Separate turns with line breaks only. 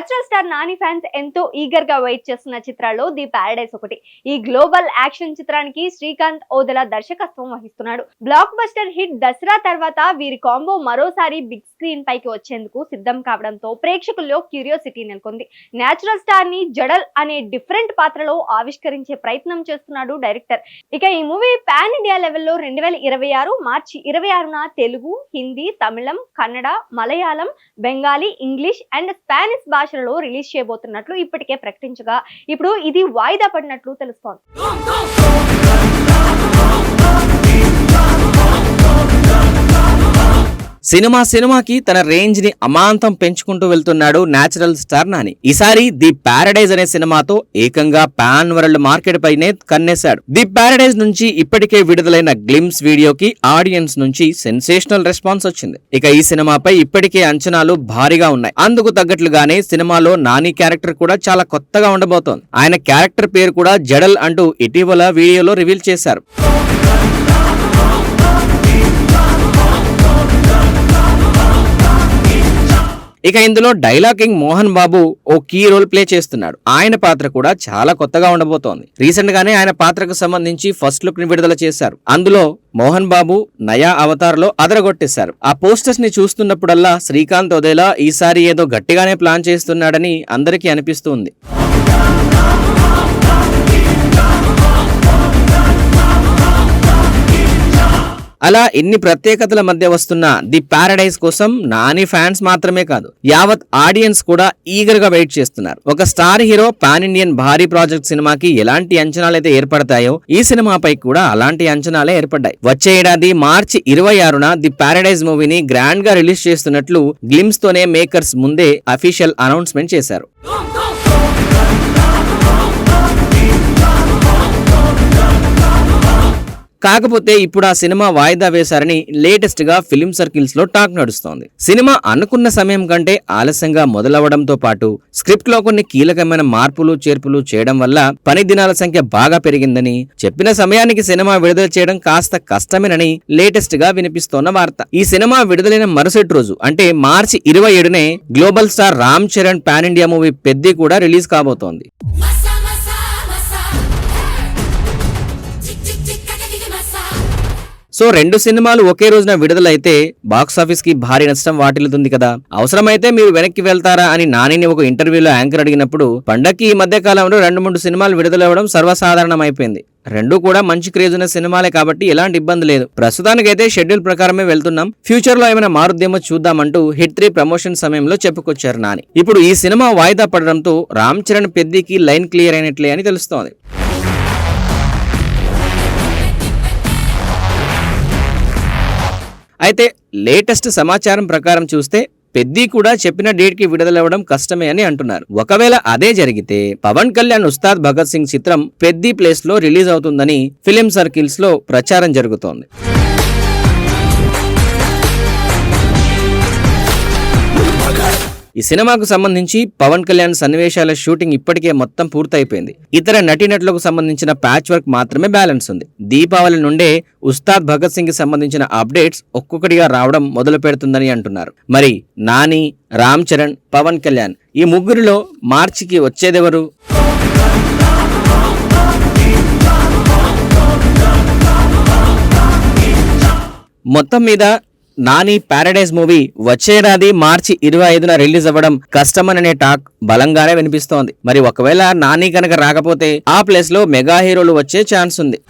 Natural star Nani fans ఎంతో ఈగర్గా wait చేస్తున్న చిత్రాల్లో ది ప్యారడైస్ ఒకటి. ఈ గ్లోబల్ యాక్షన్ చిత్రానికి శ్రీకాంత్ ఓదెల దర్శకత్వం వహిస్తున్నాడు. బ్లాక్ బస్టర్ హిట్ దసరా తర్వాత వీరి కాంబో మరోసారి బిగ్ స్క్రీన్ పైకి వచ్చేందుకు సిద్ధం కావడంతో ప్రేక్షకుల్లో క్యూరియాసిటీ నెలకొంది. నేచురల్ స్టార్ని జడల్ అనే డిఫరెంట్ పాత్రలో ఆవిష్కరించే ప్రయత్నం చేస్తున్నాడు డైరెక్టర్ ఇక ఈ మూవీ పాన్ ఇండియా లెవెల్లో రెండు వేల ఇరవై ఆరు మార్చి ఇరవై ఆరున Telugu Hindi Tamil Kannada Malayalam Bengali English and Spanish భాష భాషలలో రిలీజ్ చేయబోతున్నట్లు ఇప్పటికే ప్రకటించగా. ఇప్పుడు ఇది వాయిదా పడినట్లు తెలుస్తోంది.
సినిమా సినిమాకి తన రేంజ్ని అమాంతం పెంచుకుంటూ వెళ్తున్నాడు నేచురల్ స్టార్ నాని. ఈసారి ది ప్యారడైజ్ అనే సినిమాతో ఏకంగా పాన్ వరల్డ్ మార్కెట్ పైనే కన్నేశాడు. ది ప్యారడైజ్ నుంచి ఇప్పటికే విడుదలైన గ్లిమ్స్ వీడియోకి ఆడియన్స్ నుంచి సెన్సేషనల్ రెస్పాన్స్ వచ్చింది. ఇక ఈ సినిమాపై ఇప్పటికే అంచనాలు భారీగా ఉన్నాయి. అందుకు తగ్గట్లుగానే సినిమాలో నాని క్యారెక్టర్ కూడా చాలా కొత్తగా ఉండబోతోంది. ఆయన క్యారెక్టర్ పేరు కూడా జడల్ అంటూ ఇటీవల వీడియోలో రివీల్ చేశారు. ఇక ఇందులో డైలాగ్ కింగ్ మోహన్ బాబు ఓ కీ రోల్ ప్లే చేస్తున్నాడు. ఆయన పాత్ర కూడా చాలా కొత్తగా ఉండబోతోంది. రీసెంట్ గానే ఆయన పాత్రకు సంబంధించి ఫస్ట్ లుక్ని విడుదల చేశారు. అందులో మోహన్ బాబు నయా అవతార్లో అదరగొట్టేశారు. ఆ పోస్టర్స్ని చూస్తున్నప్పుడల్లా శ్రీకాంత్ ఒదేలా ఈసారి ఏదో గట్టిగానే ప్లాన్ చేస్తున్నాడని అందరికీ అనిపిస్తుంది అలా ఇన్ని ప్రత్యేకతల మధ్య వస్తున్న ది పారడైజ్ కోసం నాని ఫ్యాన్స్ మాత్రమే కాదు యావత్ ఆడియన్స్ కూడా ఈగర్గా వెయిట్ చేస్తున్నారు. ఒక స్టార్ హీరో పాన్ ఇండియన్ భారీ ప్రాజెక్ట్ సినిమాకి ఎలాంటి అంచనాలైతే ఏర్పడతాయో ఈ సినిమాపై కూడా అలాంటి అంచనాలే ఏర్పడ్డాయి. వచ్చే ఏడాది మార్చి ఇరవై ఆరున ది పారడైజ్ మూవీని గ్రాండ్గా రిలీజ్ చేస్తున్నట్లు గ్లిమ్స్ తోనే మేకర్స్ ముందే అఫీషియల్ అనౌన్స్మెంట్ చేశారు. కాకపోతే ఇప్పుడు ఆ సినిమా వాయిదా వేశారని లేటెస్ట్గా ఫిలిం సర్కిల్స్లో టాక్ నడుస్తోంది. సినిమా అనుకున్న సమయం కంటే ఆలస్యంగా మొదలవడంతో పాటు స్క్రిప్ట్లో కొన్ని కీలకమైన మార్పులు చేర్పులు చేయడం వల్ల పని దినాల సంఖ్య బాగా పెరిగిందని చెప్పిన సమయానికి సినిమా విడుదల చేయడం కాస్త కష్టమేనని లేటెస్ట్గా వినిపిస్తోన్న వార్త. ఈ సినిమా విడుదలైన మరుసటి రోజు అంటే మార్చి ఇరవై ఏడునే global star Ram Charan pan India movie Peddi కూడా రిలీజ్ కాబోతోంది. సో రెండు సినిమాలు ఒకే రోజున విడుదలైతే బాక్సాఫీస్కి భారీ నష్టం వాటిల్లుతుంది కదా. అవసరమైతే మీరు వెనక్కి వెళ్తారా అని నానిని ఒక ఇంటర్వ్యూలో యాంకర్ అడిగినప్పుడు పండక్కి ఈ మధ్య కాలంలో రెండు మూడు సినిమాలు విడుదలవ్వడం సర్వసాధారణం అయిపోయింది రెండు కూడా మంచి క్రేజ్ ఉన్న సినిమాలే కాబట్టి ఎలాంటి ఇబ్బంది లేదు. ప్రస్తుతానికైతే షెడ్యూల్ ప్రకారమే వెళ్తున్నాం. ఫ్యూచర్లో ఏమైనా మారుద్దేమో చూద్దామంటూ హిట్ త్రీ ప్రమోషన్ సమయంలో చెప్పుకొచ్చారు నాని. ఇప్పుడు ఈ సినిమా వాయిదా పడడంతో రామ్ చరణ్ పెద్దికి లైన్ క్లియర్ అయినట్లే అని తెలుస్తోంది. అయితే లేటెస్ట్ సమాచారం ప్రకారం చూస్తే పెద్ది కూడా చెప్పిన డేట్కి విడుదలవ్వడం కష్టమే అని అంటున్నారు. ఒకవేళ అదే జరిగితే పవన్ కళ్యాణ్ ఉస్తాద్ భగత్ సింగ్ చిత్రం పెద్ది ప్లేస్లో రిలీజ్ అవుతుందని ఫిలిం సర్కిల్స్లో ప్రచారం జరుగుతోంది. ఈ సినిమాకు సంబంధించి పవన్ కళ్యాణ్ సన్నివేశాల షూటింగ్ ఇప్పటికే మొత్తం పూర్తయిపోయింది. ఇతర నటీనటులకు సంబంధించిన ప్యాచ్ వర్క్ మాత్రమే బ్యాలెన్స్ ఉంది. దీపావళి నుండే ఉస్తాద్ భగత్ సింగ్కి సంబంధించిన అప్డేట్స్ ఒక్కొక్కటిగా రావడం మొదలు పెడుతుందని అంటున్నారు. మరి నాని రామ్ చరణ్ పవన్ కళ్యాణ్ ఈ ముగ్గురిలో మార్చికి వచ్చేదెవరు? మొత్తం మీద నాని పారడైజ్ మూవీ వచ్చేడాది మార్చి ఇరవై ఐదున రిలీజ్ అవ్వడం కష్టమననే టాక్ బలంగానే వినిపిస్తోంది. మరి ఒకవేళ నాని కనుక రాకపోతే ఆ ప్లేస్లో మెగా హీరోలు వచ్చే ఛాన్స్ ఉంది.